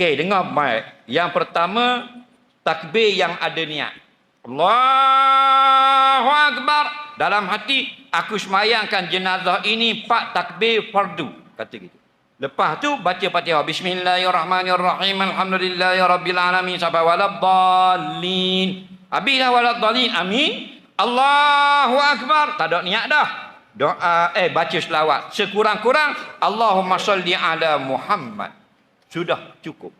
Okey, dengar baik. Yang pertama, takbir yang ada niat. Allahu Akbar. Dalam hati, aku semayangkan jenazah ini empat takbir fardu. Kata gitu. Lepas tu baca Fatihah. Bismillahirrahmanirrahim. Alhamdulillahirabbil sampai waladdallin. Habis dah waladdallin. Amin. Allahu akbar. Tak ada niat dah. Doa eh baca selawat. Sekurang-kurang Allahumma salli ala Muhammad. Sudah cukup.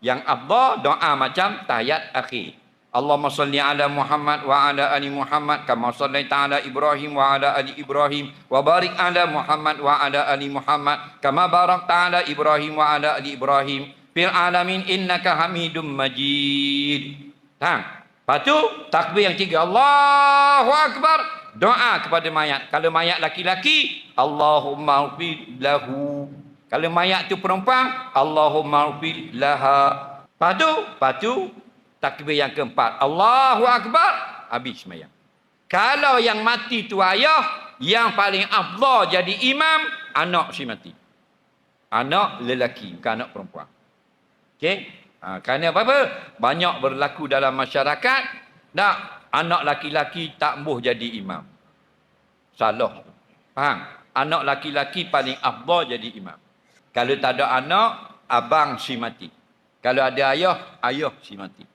Yang afdal doa macam tahiyat akhir. Allahumma salli ala Muhammad wa ala ali Muhammad kama sallaita ala Ibrahim wa ala ali Ibrahim wa barik ala Muhammad wa ala ali Muhammad kama barakta ala Ibrahim wa ala ali Ibrahim fil alamin innaka Hamidum Majid. Tang. Lepas tu takbir yang tiga Allahu akbar doa kepada mayat. Kalau mayat laki-laki Allahumma ghfir lahu. Kalau mayat tu perempuan Allahumma ghfir laha. Lepas tu takbir yang keempat. Allahu Akbar. Habis semayang. Kalau yang mati tu ayah, yang paling afdal jadi imam, anak si mati. Anak lelaki, bukan anak perempuan. Okey? Ha, kerana apa-apa? Banyak berlaku dalam masyarakat, tak, anak laki-laki tak boleh jadi imam. Salah. Faham? Anak laki-laki paling afdal jadi imam. Kalau tak ada anak, abang si mati. Kalau ada ayah, ayah si mati.